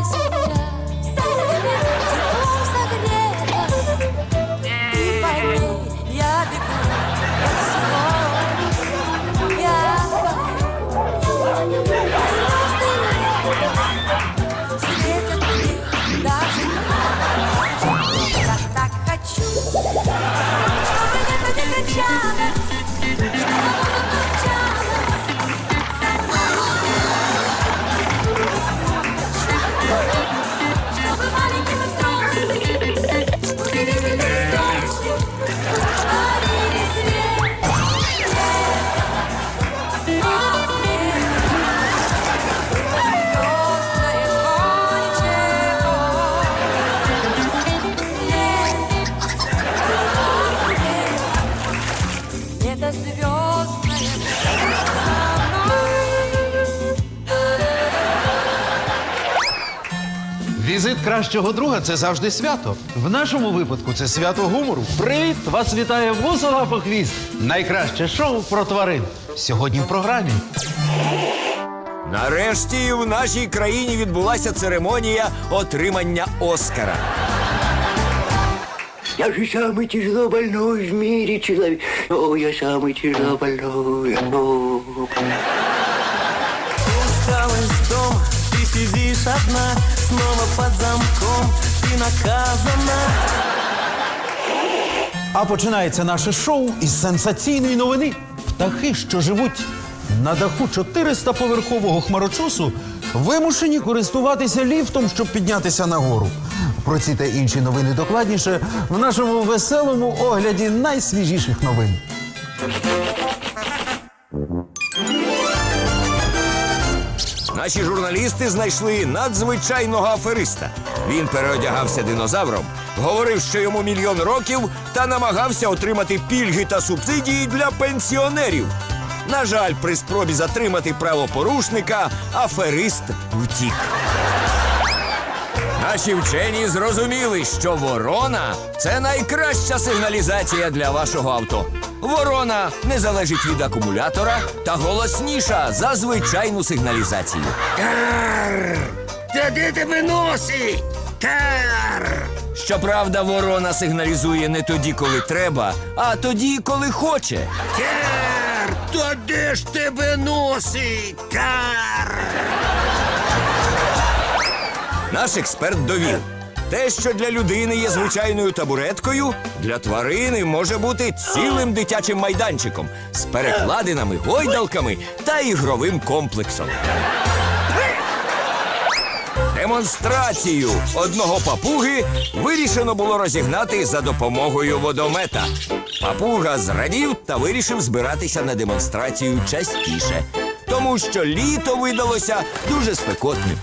eyes. кращого друга це завжди свято. В нашому випадку це свято гумору. Привіт! Вас вітає Вусова Похвіст. Найкраще шоу про тварин. Сьогодні в програмі. Нарешті в нашій країні відбулася церемонія отримання Оскара. Я же самый тяжело больной в мире человек. О, я самый тяжело больной. О. Усталость дома, ты сидишь одна, снова под замком, ты наказана. А починається наше шоу із сенсаційної новини. Птахи, що живуть на даху 400-поверхового хмарочосу, вимушені користуватися ліфтом, щоб піднятися нагору. Про ці та інші новини докладніше в нашому веселому огляді найсвіжіших новин. Наші журналісти знайшли надзвичайного афериста. Він переодягався динозавром, говорив, що йому мільйон років, та намагався отримати пільги та субсидії для пенсіонерів. На жаль, при спробі затримати правопорушника аферист втік. Наші вчені зрозуміли, що ворона це найкраща сигналізація для вашого авто. Ворона не залежить від акумулятора та голосніша за звичайну сигналізацію. Та де тебе носить? Кар! Щоправда, ворона сигналізує не тоді, коли треба, а тоді, коли хоче. Кар! Та де ж тебе носить? Кар! Наш експерт довів. Те, що для людини є звичайною табуреткою, для тварини може бути цілим дитячим майданчиком з перекладинами, гойдалками та ігровим комплексом. Демонстрацію одного папуги вирішено було розігнати за допомогою водомета. Папуга зрадів та вирішив збиратися на демонстрацію частіше, тому що літо видалося дуже спекотним.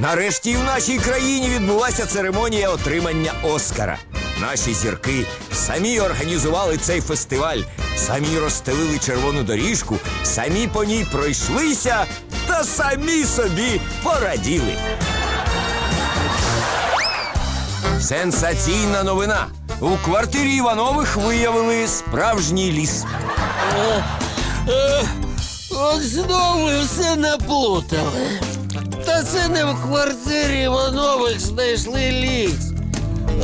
Нарешті в нашій країні відбулася церемонія отримання Оскара. Наші зірки самі організували цей фестиваль, самі розстелили червону доріжку, самі по ній пройшлися та самі собі пораділи. Сенсаційна новина. У квартирі Іванових виявили справжній ліс. От знову все наплутали. Це не в квартирі Іванових знайшли ліс.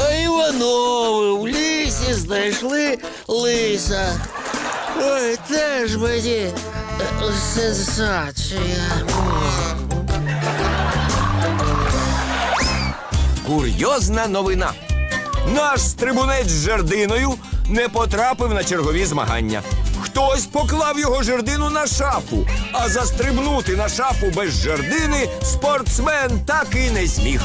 А Іванови в лісі знайшли лиса. Ой, теж мені е, сенсація. Курйозна новина. Наш стрибунець з жердиною не потрапив на чергові змагання. Хтось поклав його жердину на шафу, а застрибнути на шафу без жердини спортсмен так і не зміг.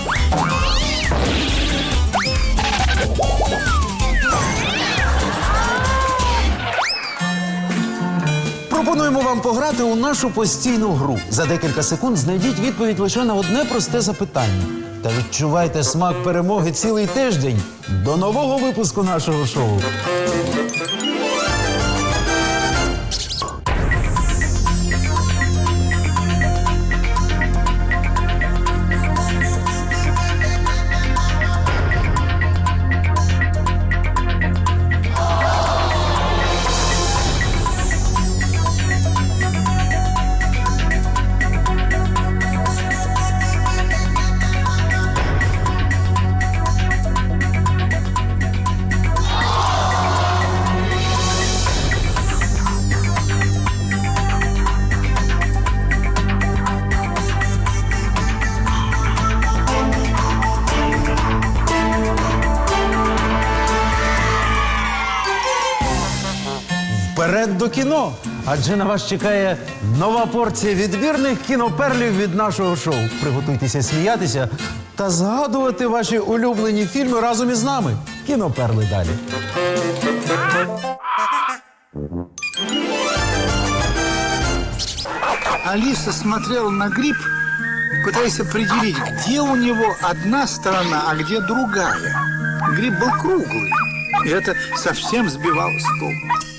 Пропонуємо вам пограти у нашу постійну гру. За декілька секунд знайдіть відповідь лише на одне просте запитання. Та відчувайте смак перемоги цілий тиждень. До нового випуску нашого шоу. кіно! Адже на вас чекає нова порція відбірних кіноперлів від нашого шоу. Приготуйтеся сміятися та згадувати ваші улюблені фільми разом із нами. Кіноперли далі. Алиса смотрела на гриб, пытаясь определить, где у него одна сторона, а где другая. Гриб был круглый, и это совсем сбивало с толку.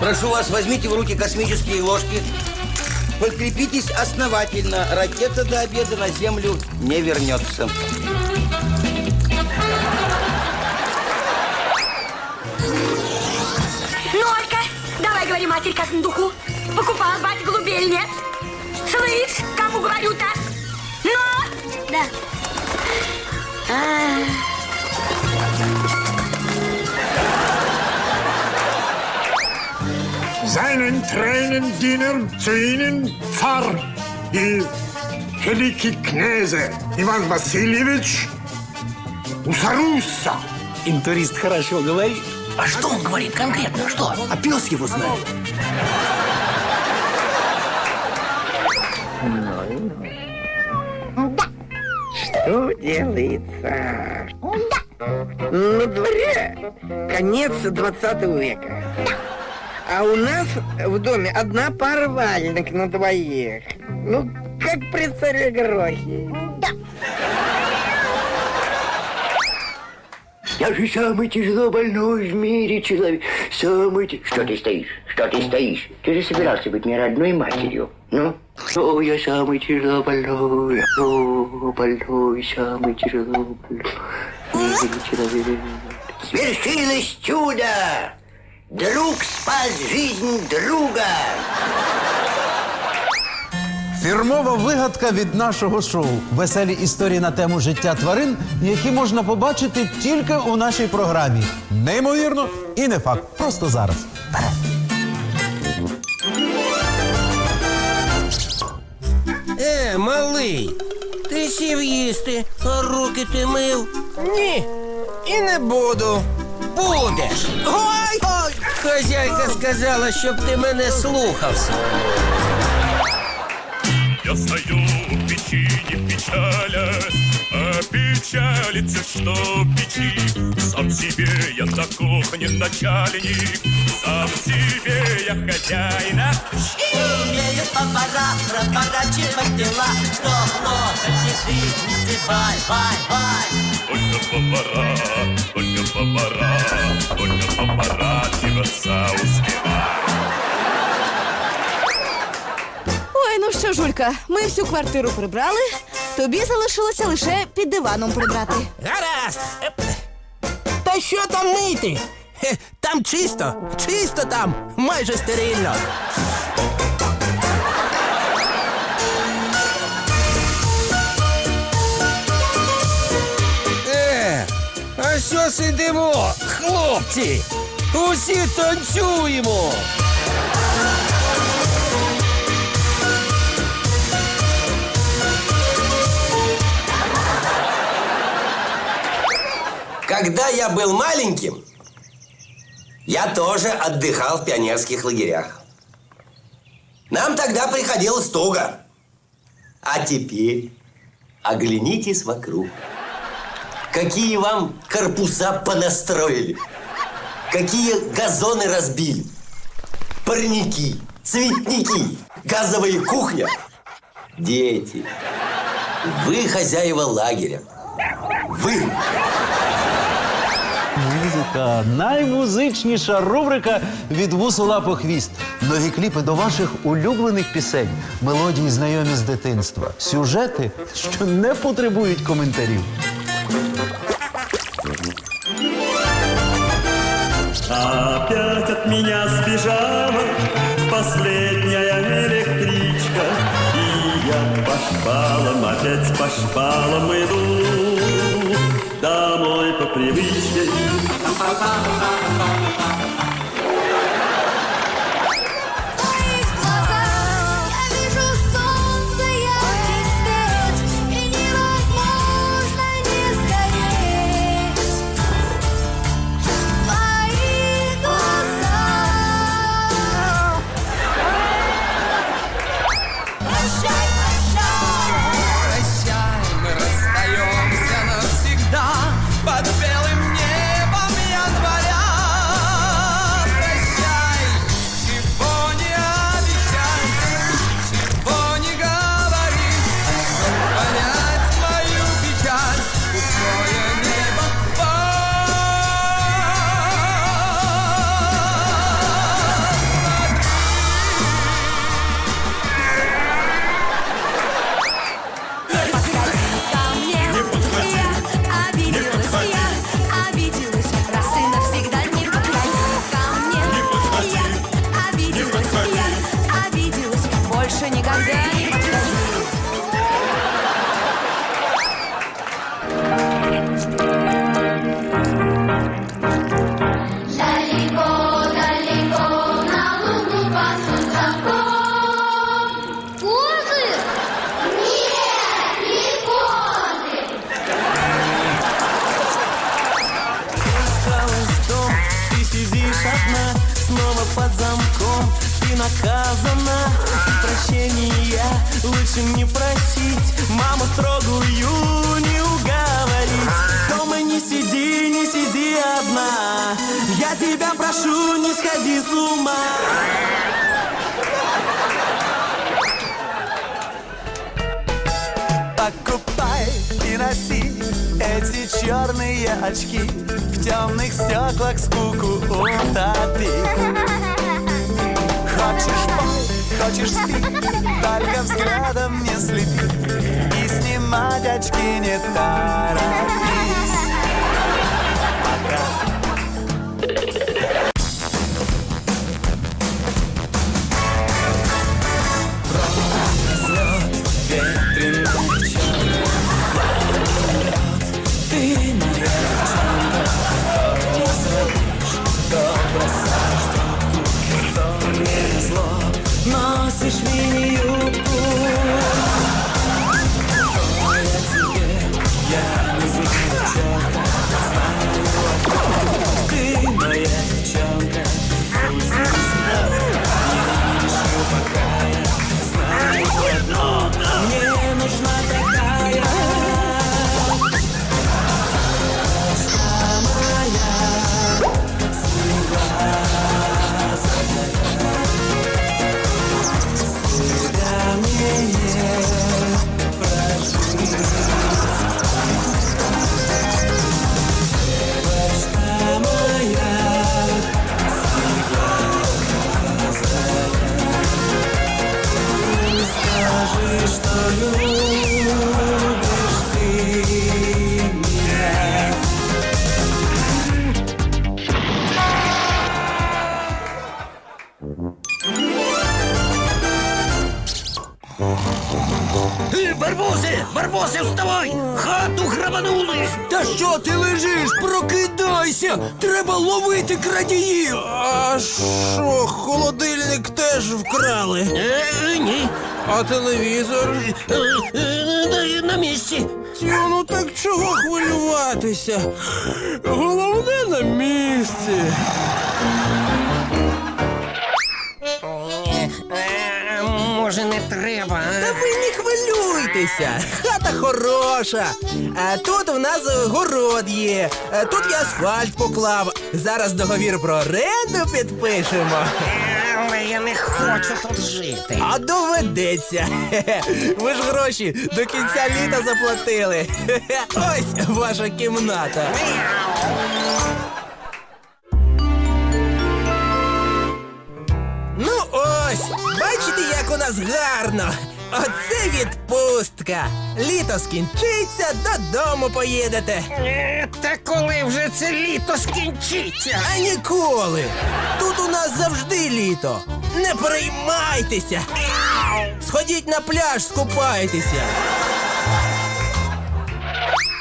Прошу вас, возьмите в руки космические ложки. Подкрепитесь основательно. Ракета до обеда на Землю не вернется. Нолька, давай говори матери как на духу. Покупал бать голубей или нет? Слышь, кому говорю-то? Но! Да. Seinen Tränen dienen zu ihnen Pfarr, die великий князь Иван Васильевич Усарусса. Интурист хорошо говорит. А что он говорит конкретно? Что? А пес его знает. Что делается? На дворе конец 20 века. А у нас в доме одна пара валенок на двоих. Ну, как при царе Грохе. Я же самый тяжело больной в мире человек. Самый... Что ты стоишь? Что ты стоишь? Ты же собирался быть мне родной матерью. Ну? О, я самый тяжело больной. О, больной, самый тяжело больной. в мире человек. Свершилось чудо! Друг спас жизнь друга! Фірмова вигадка від нашого шоу. Веселі історії на тему життя тварин, які можна побачити тільки у нашій програмі. Неймовірно і не факт. Просто зараз. Е, малий, ти сів їсти, а руки ти мив. Ні, і не буду. Будеш. Ой! Ой! Хазяйка сказала, щоб ти мене слухався. Я стою в печи, не печалясь, а печалится, что печи. Сам себе кухне начальник, сам себе я хозяина. Умеют повара проворачивать дела, что плохо лежит, не зевай, бай, бай. Только повара, только повара, только поворачиваться успевай. Ой, ну що, Жулька, ми всю квартиру прибрали. Тобі залишилося лише під диваном прибрати. Гаразд. Та що там мити? Хе, Там чисто, чисто там, майже стерильно. Е, а що сидимо, хлопці? Усі танцюємо. Когда я был маленьким, я тоже отдыхал в пионерских лагерях. Нам тогда приходилось туго. А теперь оглянитесь вокруг. Какие вам корпуса понастроили. Какие газоны разбили. Парники, цветники, газовые кухня. Дети, вы хозяева лагеря. Вы Музика наймузичніша рубрика від вусула по хвіст. Нові кліпи до ваших улюблених пісень, мелодії знайомі з дитинства, сюжети, що не потребують коментарів. Опять от меня сбежала последняя электричка. И я по шпалам, опять по шпалам иду Домой по привычке лучше не просить. Маму строгую не уговорить. Дома не сиди, не сиди одна. Я тебя прошу, не сходи с ума. Покупай и носи эти черные очки. В темных стеклах скуку утопи хочешь спи Только взглядом не слепи И снимать очки не торопись Грабанули! Та що ти лежиш? Прокидайся! Треба ловити крадіїв! А що, холодильник теж вкрали? Е, ні. А телевізор? Е, е, на місці. Ну так чого хвилюватися? Головне на місці. Е, може, не треба. Та ви хата хороша. А тут у нас е, город є. А тут я асфальт поклав. Зараз договір про оренду підпишемо. Але я не хочу тут жити. А доведеться. Хе-хе. Ви ж гроші до кінця літа заплатили. Хе-хе. Ось ваша кімната. Ну ось, бачите, як у нас гарно. Оце відпустка. Літо скінчиться, додому поїдете. Е, Та коли вже це літо скінчиться? А ніколи. Тут у нас завжди літо. Не переймайтеся. Сходіть на пляж, скупайтеся.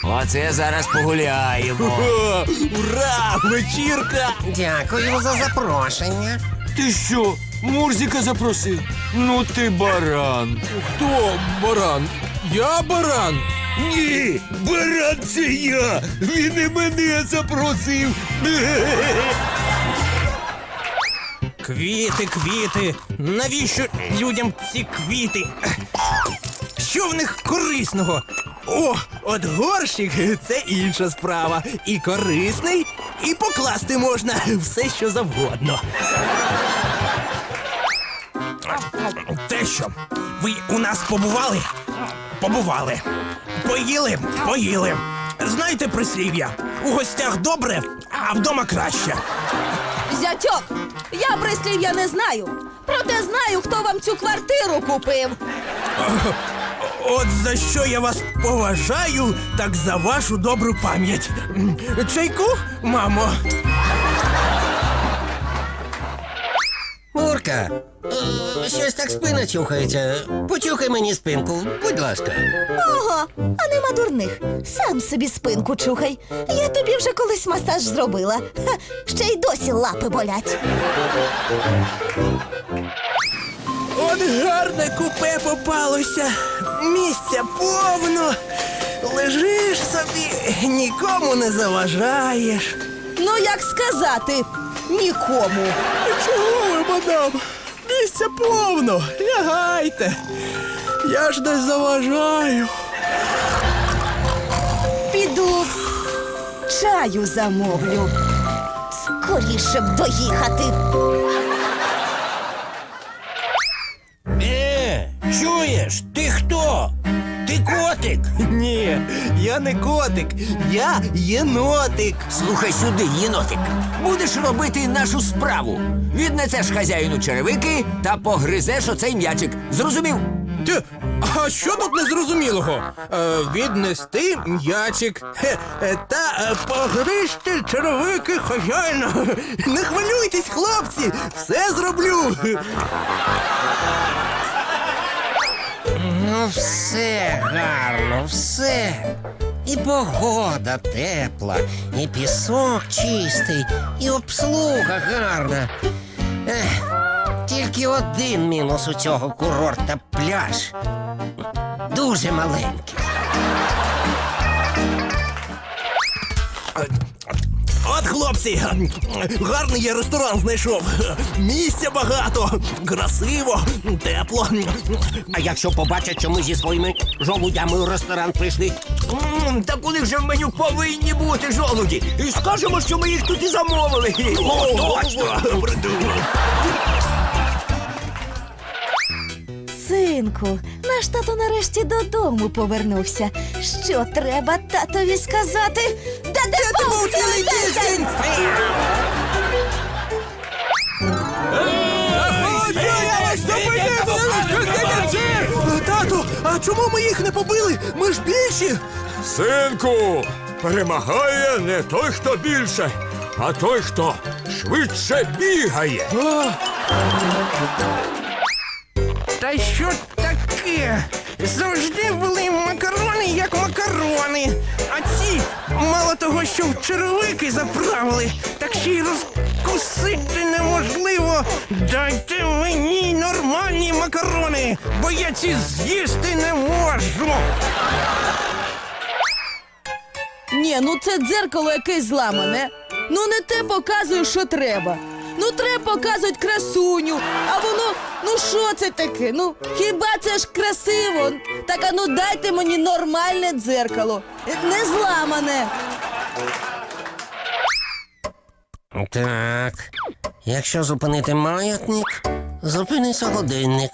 Оце зараз погуляємо. О, ура! Вечірка! Дякую за запрошення. Ти що, Мурзіка запросив? Ну ти баран. Хто баран? Я баран? Ні, баран це я! Він і мене запросив. Квіти, квіти. Навіщо людям ці квіти? Що в них корисного? О, от горщик це інша справа. І корисний, і покласти можна все, що завгодно. Те що, ви у нас побували? Побували. Поїли, поїли. Знаєте прислів'я? У гостях добре, а вдома краще. Зятьок, я прислів'я не знаю. Проте знаю, хто вам цю квартиру купив. От за що я вас поважаю, так за вашу добру пам'ять. Чайку, мамо? Е, щось так спина чухається. Почухай мені спинку, будь ласка. Ого, а нема дурних. Сам собі спинку чухай. Я тобі вже колись масаж зробила. Ха, ще й досі лапи болять. От гарне купе попалося. Місця повно. Лежиш собі, нікому не заважаєш. Ну, як сказати, нікому. Чого ви, мадам? Місця повно. Лягайте. Я ж не заважаю. Піду чаю замовлю. Скоріше б доїхати. Е, чуєш, ти хто? Ти котик? Ні, я не котик, я єнотик. Слухай сюди, єнотик. Будеш робити нашу справу. Віднесеш хазяїну черевики та погризеш оцей м'ячик. Зрозумів? Ти, а що тут незрозумілого? Е, віднести м'ячик хе, е, та е, погризти черевики хазяїна. Не хвилюйтесь, хлопці, все зроблю. Ну, все гарно, все. І погода тепла, і пісок чистий, і обслуга гарна. Ех, тільки один мінус у цього курорта пляж. Дуже маленький. От, хлопці, гарний я ресторан знайшов. Місця багато, красиво, тепло. А якщо побачать, що ми зі своїми жолудями у ресторан прийшли, М, Та коли вже в меню повинні бути жолуді. І скажемо, що ми їх тут і замовили. О, точно! Синку, наш тато нарешті додому повернувся. Що треба татові сказати? Де ти був цілий тиждень? Тату, а чому ми їх не побили? Ми ж більші. Синку, перемагає не той, хто більше, а той, хто швидше бігає. Та що таке? Завжди були макарони, як макарони. А ці мало того, що в черевики заправили, так ще й розкусити неможливо. Дайте мені нормальні макарони, бо я ці з'їсти не можу. Ні, ну це дзеркало якесь зламане. Ну не те показує, що треба. Ну треба показувати красуню, а воно, ну що це таке? Ну хіба це ж красиво? Так а ну дайте мені нормальне дзеркало, не зламане. Так, якщо зупинити маятник, зупиниться годинник.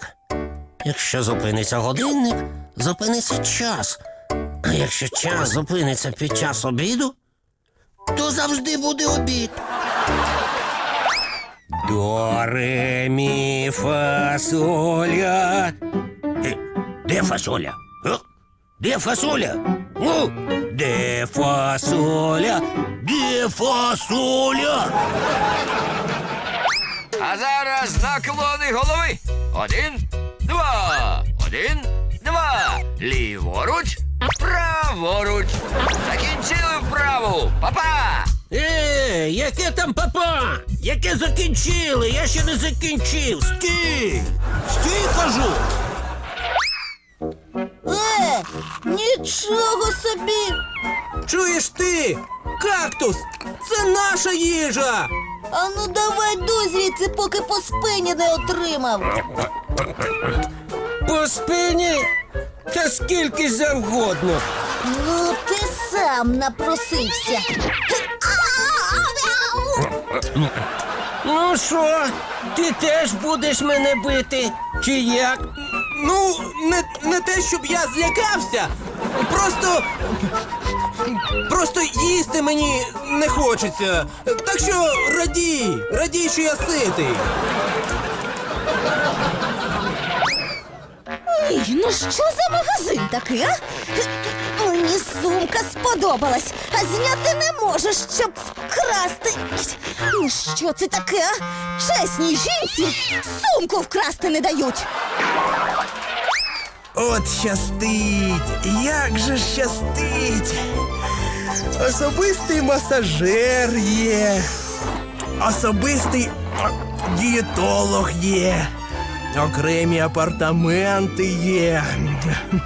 Якщо зупиниться годинник, зупиниться час. А якщо час зупиниться під час обіду, то завжди буде обід. До ре мі фа соля. Е, Де фасоля? Е? Де фасоля? Ну, де фасоля? Де фасоля? А зараз наклони голови. Один, два. Один, два. Ліворуч, праворуч. Закінчили вправу. Па-па! Е, яке там папа? Яке закінчили? Я ще не закінчив. Стій! Стій, кажу! Е, нічого собі. Чуєш ти? Кактус! Це наша їжа! А ну давай дуй звідси, поки по спині не отримав. По спині та скільки завгодно. Ну, ти сам напросився. Ну що, ти теж будеш мене бити? Чи як? Ну, не, не те, щоб я злякався. Просто. Просто їсти мені не хочеться. Так що радій, радій, що я ситий. Ой, ну що за магазин такий, а? Сумка сподобалась, а зняти не можеш, щоб вкрасти. Ну що це таке? а? Чесній жінці сумку вкрасти не дають. От щастить, як же щастить. Особистий масажер є. Особистий дієтолог є. Окремі апартаменти є.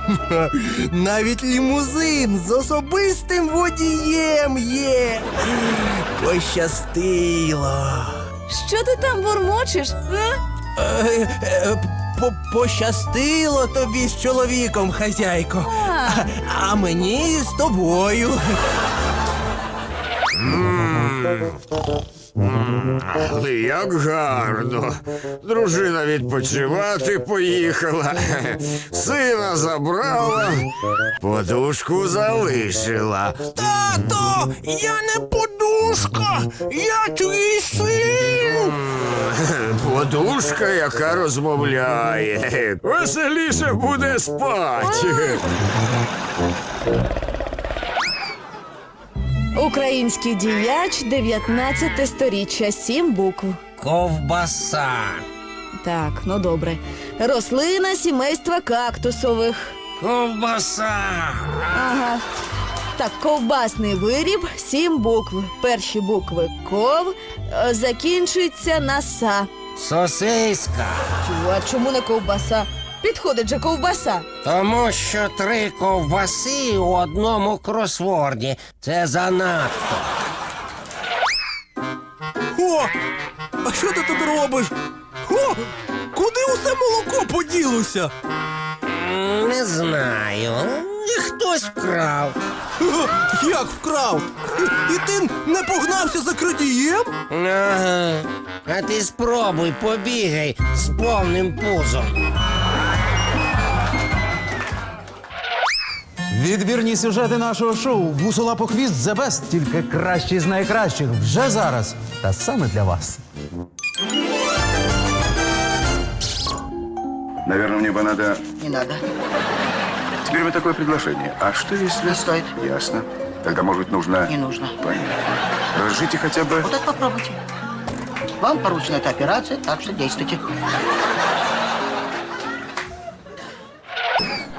Навіть лімузин з особистим водієм є. Пощастило. Що ти там бурмочеш? Е, е, по- Пощастило тобі з чоловіком, хазяйко. А. А мені з тобою. Але як гарно. Дружина відпочивати поїхала. Сина забрала, подушку залишила. Тато, я не подушка, я твій син. Подушка, яка розмовляє. Веселіше буде спати. Український діяч 19 сторіччя, сім букв. Ковбаса. Так, ну добре. Рослина сімейства кактусових. Ковбаса. Ага. Так, ковбасний виріб, сім букв. Перші букви ков е, закінчується на са. Сосиска. Чу, А чому не ковбаса? Підходить же ковбаса. Тому що три ковбаси у одному кросворді. Це занадто. О, а що ти тут робиш? О, куди усе молоко поділося? М, Не знаю. Хтось вкрав. Як вкрав? І ти не погнався за крадієм? Ага. А ти спробуй побігай з повним пузом. Відбірні сюжети нашого шоу Бусола по хвіст The Best, тільки кращі з найкращих вже зараз. Та саме для вас. Наверное, мне бы надо... Не надо. Теперь у меня такое приглашение. А что если... Не стоит. Ясно. Тогда, может быть, нужно... Не нужно. Понятно. Разжите хотя бы... Вот это попробуйте. Вам поручена эта операция, так что действуйте.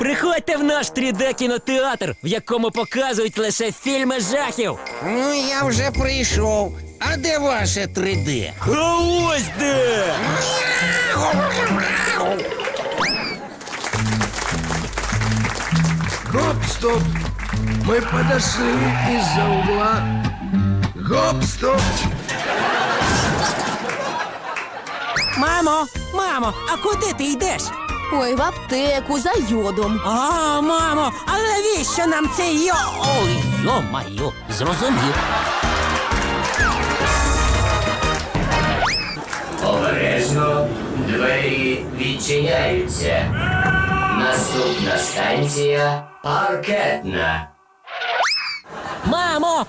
Приходьте в наш 3D кінотеатр, в якому показують лише фільми жахів. Ну, я вже прийшов. А де ваше 3D? А ось де! Гоп, стоп! Мы подошли из-за угла. Гоп, стоп! Мамо, мамо, а куди ти йдеш? Ой, в аптеку за йодом. А, мамо, а навіщо нам це йо? Ой, йо-маю, зрозумів. Обережно, двері відчиняються. Наступна станція паркетна. Мамо!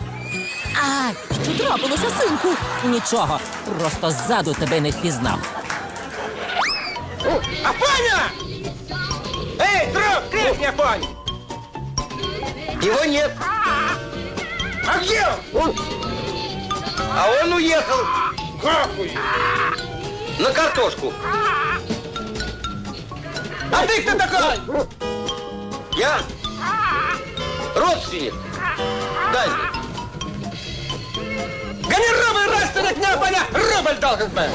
А, що трапилося, синку? Нічого, просто ззаду тебе не впізнав. Афаня! Эй, друг, крепкий Афань! Его нет. А где он? Он- А он уехал. Какой? На картошку. А ты кто такой? Я родственник. Дальний. Гони рубль, раз ты на дня, рубль должен быть.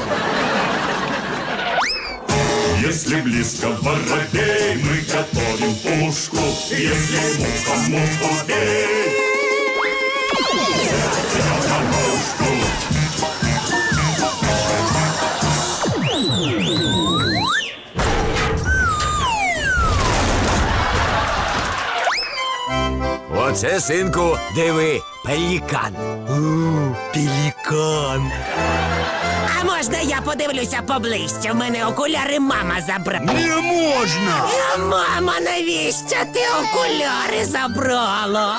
Если близко воробей, мы готовим пушку. Если муха муху бей. Оце, синку, диви, пелікан. Пелікан. А можна я подивлюся поближче? В мене окуляри мама забрала. Не можна! А мама, навіщо ти окуляри забрала?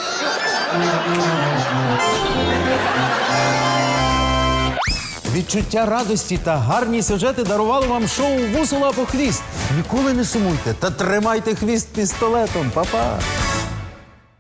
Відчуття радості та гарні сюжети дарували вам шоу Бусола по хвіст. Ніколи не сумуйте та тримайте хвіст пістолетом, Па-па!